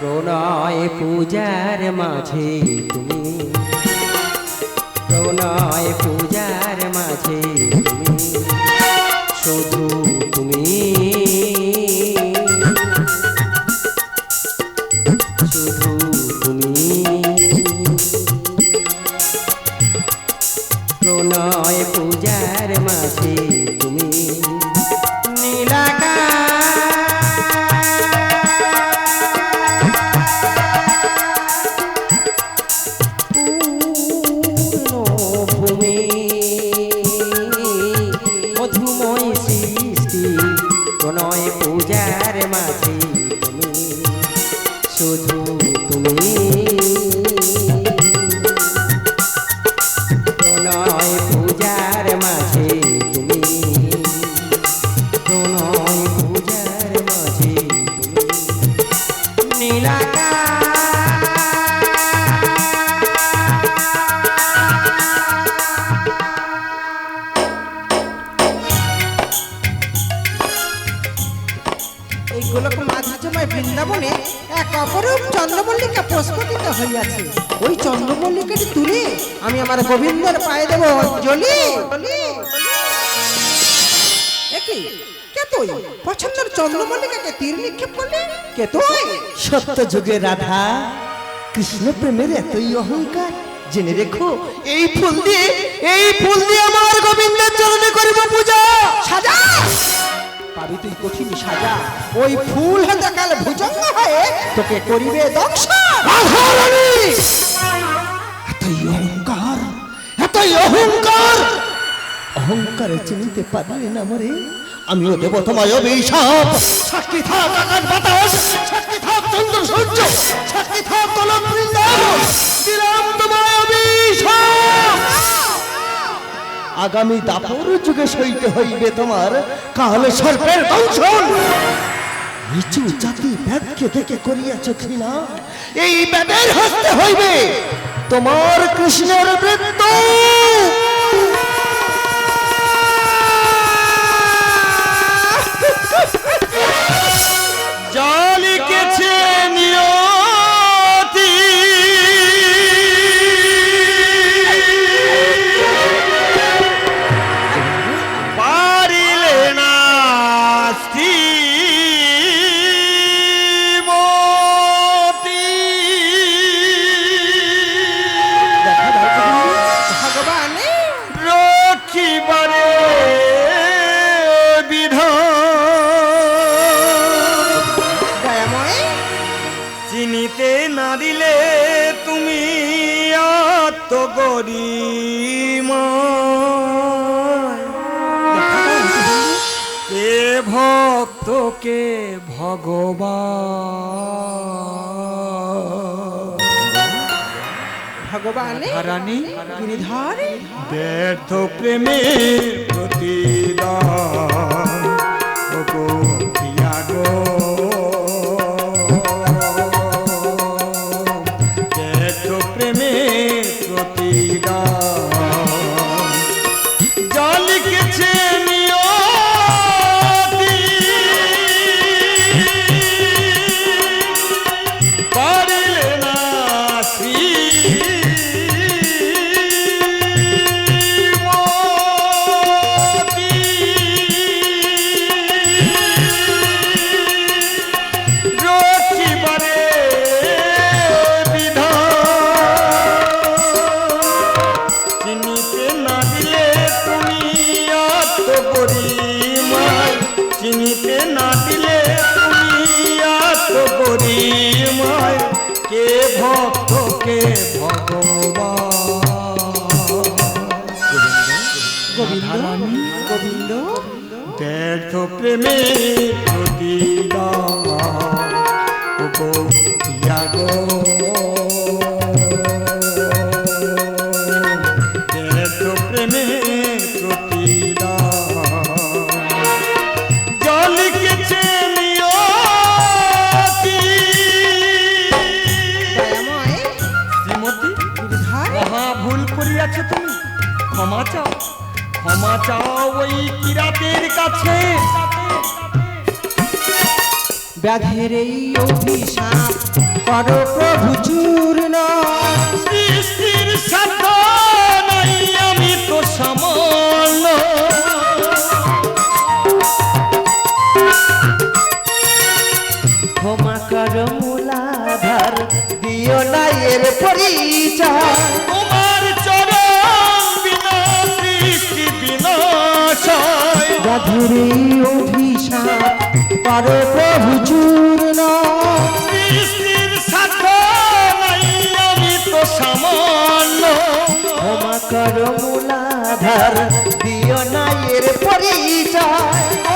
প্রণয় পূজার মাঝে তুমি। প্রণয় পূজার মাঝে এই গোলক মাঝাজমায় বৃন্দাবনে এক অপরূপ চন্দ্রমল্লিকা প্রস্ফুটিত হইয়াছে। ওই চন্দ্রমল্লিকাটি তুলে আমি আমার গোবিন্দর পায়ে দেব। অঞ্জলি একই কে? তুই? পছন্দের চন্দ্রমল্লিকাকে তীর নিক্ষেপ করলি? কে তুই? সত্য যুগে রাধা কৃষ্ণ প্রেমের এতই অহংকার। জেনে রেখো এই ফুল দিয়ে এই ফুল দিয়ে আমার গোবিন্দের চরণে করিব পূজা। সাজা! পাবি তুই কঠিন সাজা ওই ফুল হাতে কাল ভুজঙ্গ হয়ে তোকে করিবে এতই অহংকার এতই অহংকার। অহংকারে চিনতে পারলি না মরে। আমিও দেব তোমায় অভিশাপ। সাক্ষী থাক আকাশ বাতাস সাক্ষী থাক চন্দ্র সূর্য সাক্ষী থাক তলক বৃন্দাবন। দিলাম তোমায় অভিশাপ। আগামী দাপর যুগে সইতে হইবে তোমার কাল সর্পের দংশন। নিচু জাতি ব্যাধকে দেখে করিয়াছ ঘৃণা। এই ব্যাধের হাসতে হইবে তোমার কৃষ্ণের মৃত্যু। আত্মগরিমা কে ভক্তকে ভগবান। ভগবান? রানী গিরিধর। ব্যর্থ প্রেমের প্রতিদান। গো গো কে ভক্ত কে ভগবান? গোবিন্দ ব্যর্থ প্রেমে প্রতিদান গো কাছে ব্যাঘের এই অভিশাপ কর প্রভু চূর্ণ। সৃষ্টির সাধ্য নাই আমি তো সামান্য। ক্ষমা কর মূলাধার দিও না পরিচয়। পাপেরই অভিশাপ পারে প্রভু চূর্ণ। সামান্য। ক্ষমা দিও না পরিচয়।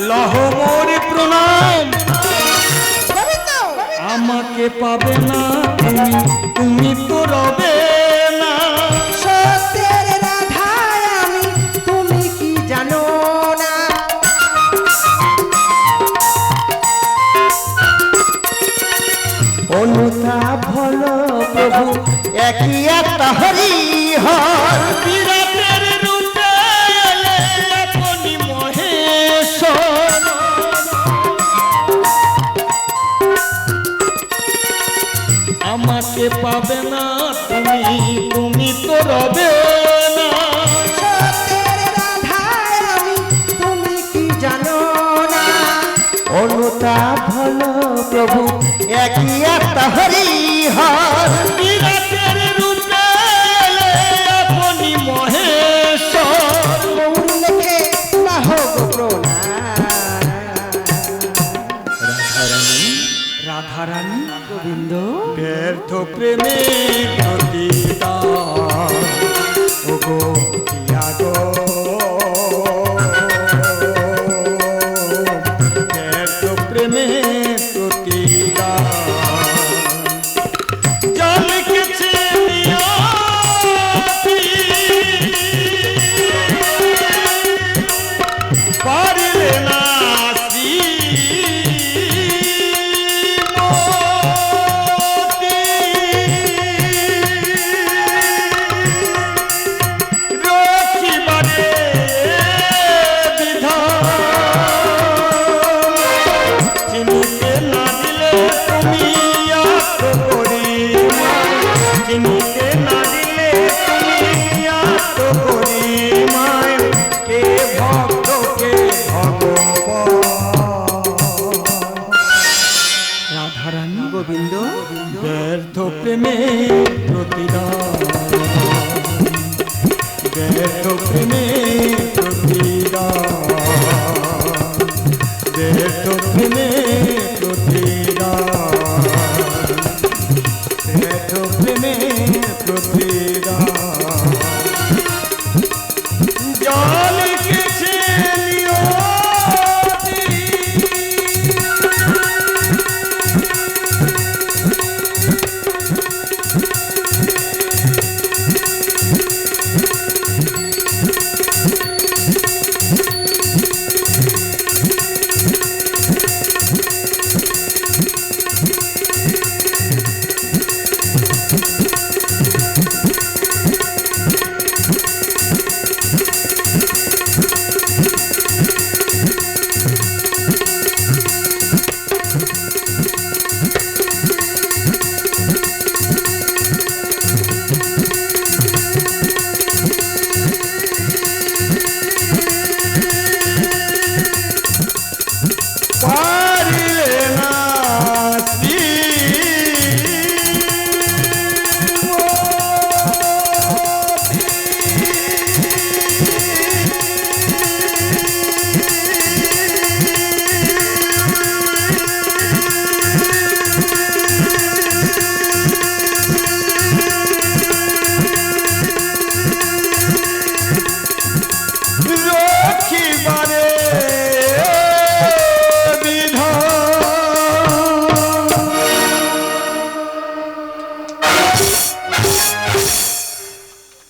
লহমোর প্রণাম। আমাকে পাবে না তুমি তুমি তো রবে না তুমি কি জানো না? প্রভু একই একটা হরি হর পাবে